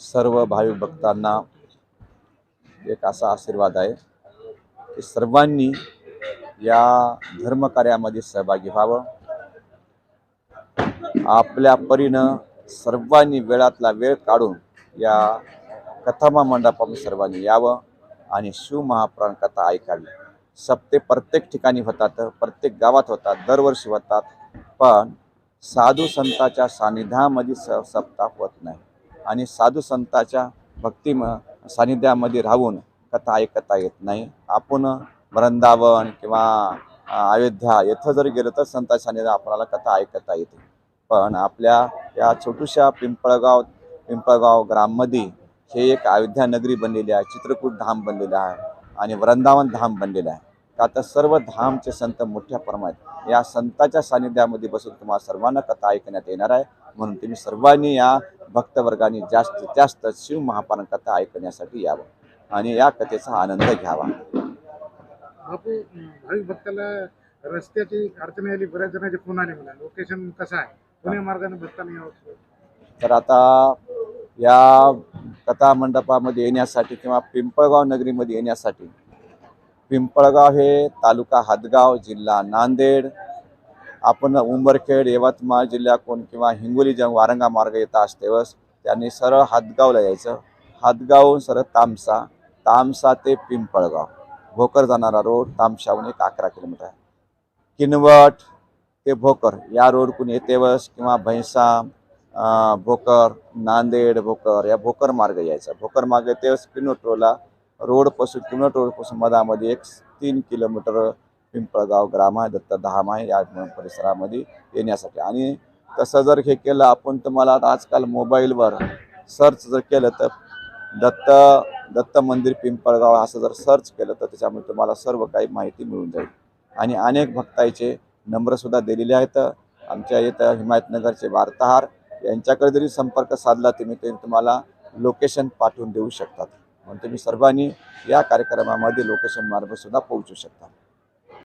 सर्व भाविक भक्तांना एक असा आशीर्वाद आहे की सर्वांनी या धर्मकार्यामध्ये सहभागी व्हावं. आपल्या परीनं सर्वांनी वेळातला वेळ काढून या कथामा मंडपामध्ये सर्वांनी यावं आणि शिवमहापुराण कथा ऐकावी. सप्ते प्रत्येक ठिकाणी होतात प्रत्येक गावात होतात दरवर्षी होतात पण साधू संताच्या सानिध्यामध्ये स सप्ताह होत नाही. आणि साधू संताच्या भक्ती सानिध्यामध्ये राहून कथा ऐकता येत नाही. आपण वृंदावन किंवा अयोध्या येथं जर गेलो तर संताच्या सानिध्यात आपल्याला कथा ऐकता येते. पण आपल्या या छोटूशा पिंपळगाव पिंपळगाव ग्राममध्ये हे एक अयोध्या नगरी बनलेली आहे चित्रकूट धाम बनलेलं आहे आणि वृंदावन धाम बनलेलं आहे. का तर सर्व धामचे संत मोठ्या प्रमाणात या संताच्या सानिध्यामध्ये बसून तुम्हाला सर्वांना कथा ऐकण्यात येणार आहे. म्हणून तुम्ही सर्वांनी या भक्तवर्गाने जास्तीत जास्त शिव महापारण कथा ऐकण्यासाठी यावं. आणि या कथेचा आनंद घ्यावा. बापू अं, भाविक भक्ताला रस्त्याची अडचण आली बऱ्याच जणांचे फोन आले मला. लोकेशन कसं आहे? पुणे मार्गाने भक्तांनी यावं तर आता या कथा मंडपामध्ये येण्यासाठी किंवा पिंपळगाव नगरीमध्ये येण्यासाठी पिंपळगाव हे तालुका हातगाव जिल्हा नांदेड आपण उंबरखेड यवतमाळ जिल्ह्याकडून किंवा हिंगोली जंग वारंगा मार्ग येत असतेवस त्यांनी सरळ हातगावला यायचं. हातगावहून सरळ तामसा तामसा ते पिंपळगाव. भोकर जाणारा रोड तामशाहून एक अकरा किलोमीटर आहे. किनवट ते भोकर या रोडकडून येतेवस किंवा भैंसा भोकर नांदेड भोकर या भोकर मार्ग यायचा. भोकर मार्ग येतेवस रोडला. रोडपासून किनवट रोडपासून मधामध्ये एक तीन किलोमीटर पिंपळगाव ग्राम आहे दत्तधाम आहे या परिसरामध्ये येण्यासाठी. आणि तसं जर हे केलं आपण तुम्हाला आता आजकाल मोबाईलवर सर्च जर केलं तर दत्त दत्त मंदिर पिंपळगाव असं जर सर्च केलं तर त्याच्यामध्ये तुम्हाला सर्व काही माहिती मिळून जाईल. आणि अनेक भक्ताईचे नंबरसुद्धा दिलेले आहेत. आमच्या इथं हिमायतनगरचे वार्ताहर यांच्याकडे जरी संपर्क साधला तुम्ही ते तुम्हाला लोकेशन पाठवून देऊ शकतात. म्हणून तुम्ही सर्वांनी या कार्यक्रमामध्ये लोकेशन मार्फत सुद्धा पोहोचू शकता.